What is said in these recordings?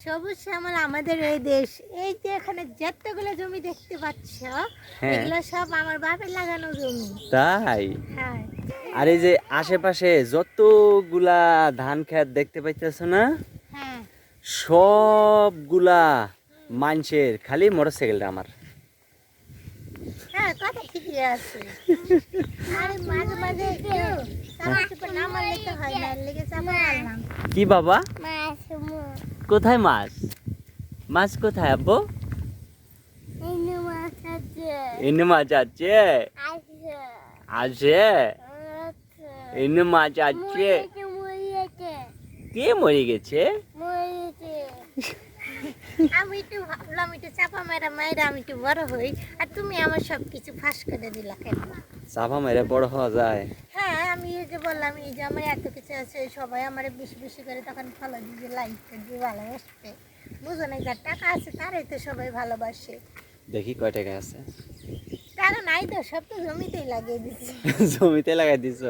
সবুজ শ্যামল আমাদের এই দেশ। এই যে এখানে যতগুলো জমি দেখতে পাচ্ছ হ্যাঁ। এগুলো সব আমার বাপের লাগানো জমি। তাই? হ্যাঁ। আর এই যে আশেপাশে যতগুলা ধান খেত দেখতে পাইতেছ না? হ্যাঁ। সবগুলা মানুষের খালি মোটরসাইকেলটা আমার। হ্যাঁ কি বাবা? কোথায় মাছ? মাছ কোথায় আব্বু? এনে মাছ আছে। আছে? এনে মাছ আছে? কে মরে গেছে? আমি একটু ভাবলাম একটু চাপা মেরা মায়েরা আমি একটু বড় হই। আর তুমি আমার সব কিছু ফাঁস করে দিলা কেন? চাপা মেরে বড় হওয়া যায়। হ্যাঁ আমি এই যে বললাম এই যে আমার এত কিছু আছে সবাই আমার বেশি বেশি করে তখন ফলো দিয়ে লাইক দিয়ে ভালোবাসবে। বুঝো না যার টাকা আছে তারাই তো সবাই ভালোবাসে। দেখি কয় টাকা আছে। টাকা নাই তো সব তো জমিতেই লাগিয়ে দিচ্ছি জমিতে লাগাই দিছ।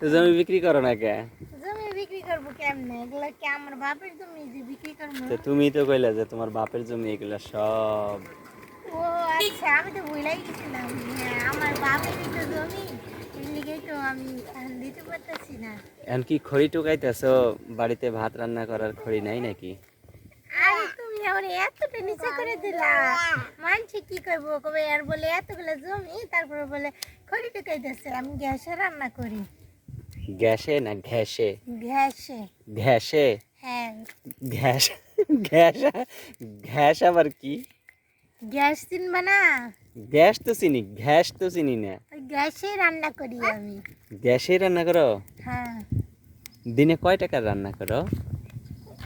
তো জমি বিক্রি করো না কে? জমি বিক্রি করব কেমনে? এগুলো কি আমার বাপের জমি যে বিক্রি করব? তো তুমি তো কইলা যে তোমার বাপের জমি এগুলা সব ও আচ্ছা আমি তো ভুলাই গেছিলাম। হ্যাঁ আমার বাপের তো জমি। এখন কি খড়ি টুকাইতেছ? বাড়িতে ভাত রান্না করার খড়ি নাই নাকি? এতটা নিচে করে দিলা। মানছি কি করব কবে আর বলে এতগুলো জমি তারপরে বলে খড়ি টুকাইতেছে। আমি গ্যাসে রান্না করি। গ্যাসে না ঘ্যাসে? গ্যাসে ঘ্যাসে? হ্যাঁ। ঘ্যাস ঘ্যাস ঘ্যাস আবার কি? গ্যাস চিনবা না? গ্যাস তো চিনি ঘ্যাস তো চিনি না। গ্যাসে রান্না করি আমি। গ্যাসে রান্না করো? হ্যাঁ। দিনে কয় টাকার রান্না করো?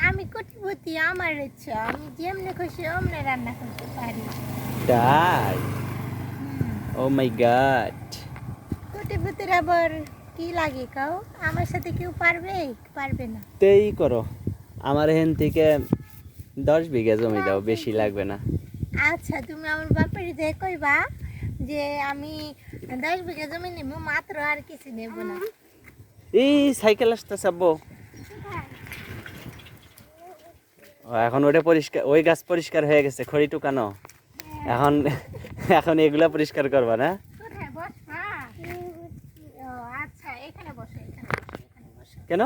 আমি কোটিপতি আমার ইচ্ছা। আমি যেমনি খুশি অমনে রান্না করতে পারি। তাই? ও মাই গড কোটিপতির আবার কি লাগে কাও? আমার সাথে কেউ পারবে? পারবে না। তেই করো। আমার এখান থেকে দশ বিঘা জমি দাও বেশি লাগবে না। আচ্ছা তুমি আমার বাপের যে কইবা যে আমি দশ বিঘা জমি নেব মাত্র আর কিছু নেব না। এই সাইকেল আসতেছে আব্বু। এখন ওটা পরিষ্কার ওই গাছ পরিষ্কার হয়ে গেছে খড়ি টুকানো। এখন এখন এগুলা পরিষ্কার করবা না? আচ্ছা কেন?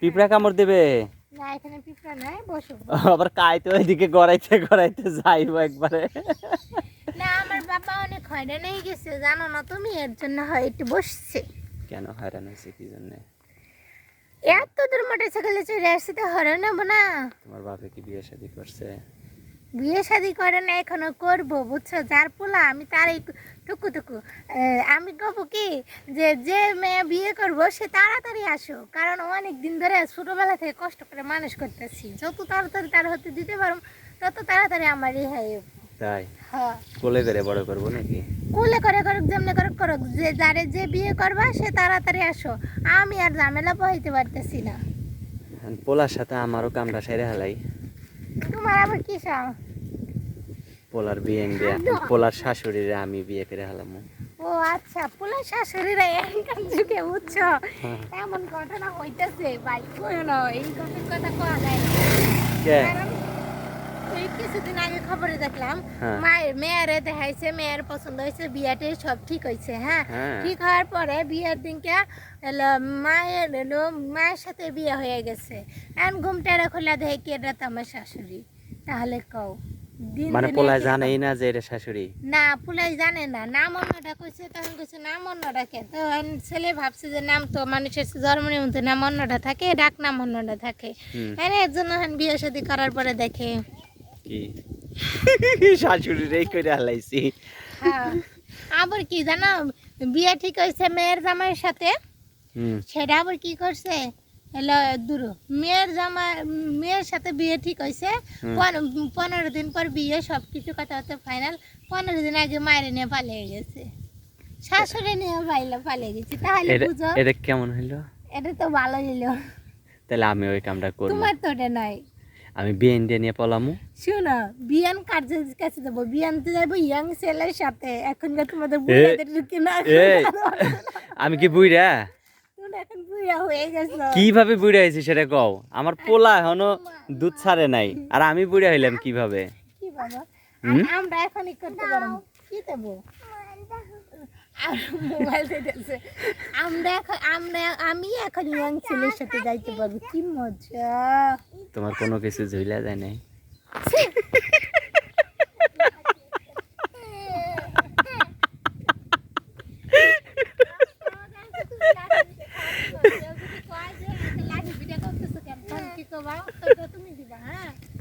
পিঁপড়া কামড় দেবে। আবার কাইতে ওইদিকে গড়াইতে গড়াইতে যাইবো একবারে। না আমার বাবা অনেক হয়রান হয়ে গেছে জানো না তুমি? এর জন্য হয় একটু বসছে। কেন হয়রান হয়েছে কি জন্য? এত দূর মোটর সাইকেলে চলে আসছে তো হয়রান হব না। তোমার বাপে কি বিয়ে শাদী করছে? বিয়ে শাদি করে না এখনও করব বুঝছ? যার পোলা আমি তার এই টুকু টুকু। আমি কব কি যে যে মেয়ে বিয়ে করব সে তাড়াতাড়ি আসো কারণ অনেক দিন ধরে ছোটবেলা থেকে কষ্ট করে মানুষ করতেছি। যত তাড়াতাড়ি তার হতে দিতে পারো তত তাড়াতাড়ি আমার রেহাই। তাই? হ্যাঁ। কোলে করে বড় করব নাকি? কুলে করে করুক যেমনি করুক করুক। যে যারে যে বিয়ে করবা সে তাড়াতাড়ি আসো। আমি আর ঝামেলা পারতেছি না। এখন পোলার সাথে আমারও কামটা সেরে হালাই। তোমার আবার কি চাও পোলার বিয়ে দিয়ে পোলার শাশুড়িরে আমি বিয়ে করে হালাম। ও আচ্ছা পুলিশ শাশুড়িরা এখানকার যুগে বুঝছ? হ্যাঁ। এমন ঘটনা হইতেছে ভাই কইও না এই ঘটনার কথা কওয়া যায়? কে? কিছুদিন আগে খবরে দেখলাম হ্যাঁ। মায়ের মেয়েরে দেখাইছে মেয়ের পছন্দ হয়েছে বিয়াটে সব ঠিক হয়েছে হ্যাঁ? হ্যাঁ। ঠিক হওয়ার পরে বিয়ের দিনকে মায়ের মায়ের সাথে বিয়ে হয়ে গেছে। এখন ঘুমটারে খোলা দেখে কে এটা আমার শাশুড়ি? তাহলে কও। মানে পোলায় জানেই না যে এটা শাশুড়ি। না পুলাই জানে না। নাম অন্যটা কইছে তখন কইছে নাম অন্যটা কে? তখন ছেলে ভাবছে যে নাম তো মানুষের জন্ম নিমন্ত্রণ নাম অন্যটা থাকে ডাক নাম অন্যটা থাকে। হ্যাঁ এর জন্য বিয়ে শাদী করার পরে দেখে। কি? শাশুড়িরেই করে হালাইছি হ্যাঁ। আবার কি জানো বিয়ে ঠিক হয়েছে মেয়ের জামাইয়ের সাথে? হুম। সেটা আবার কি করছে? এলো দূর। মেয়ের জামা মেয়ের সাথে বিয়ে ঠিক হয়েছে পনেরো দিন পর বিয়ে সব কিছু ফাইনাল পনেরো দিন আগে মায়ের নিয়ে পালিয়ে গেছে। শাশুড়ি নিয়ে পাইলে পালিয়ে গেছি। তাহলে বুঝো। এটা কেমন হইল? এটা তো ভালো হইল। তাহলে আমি ওই কামটা করব। তোমার তো নাই। আমি বিয়ে দিয়ে নিয়ে পলামু। শোনো বিয়ান কার্যের কাছে যাব? বিয়ানতে যাব ইয়াং ছেলের সাথে। এখনকার তোমাদের বুড়াদের কি না। আমি কি বুইরা কীভাবে বুড়ে হয়েছি সেটা কও? আমার পোলা এখনও দুধ ছাড়ে নাই। আর আমি বুড়ে হইলাম কীভাবে? কি বাবা? হুম? আর আমরা এখনই করতে পারব। কি দেবো? মোবাইল দিতেছে আমরা এখন আমরা আমি এখন ইয়াং ছেলের সাথে যাইতে পারব। কি মজা। তোমার কোনো কিছু ঝুলা যায় নাই?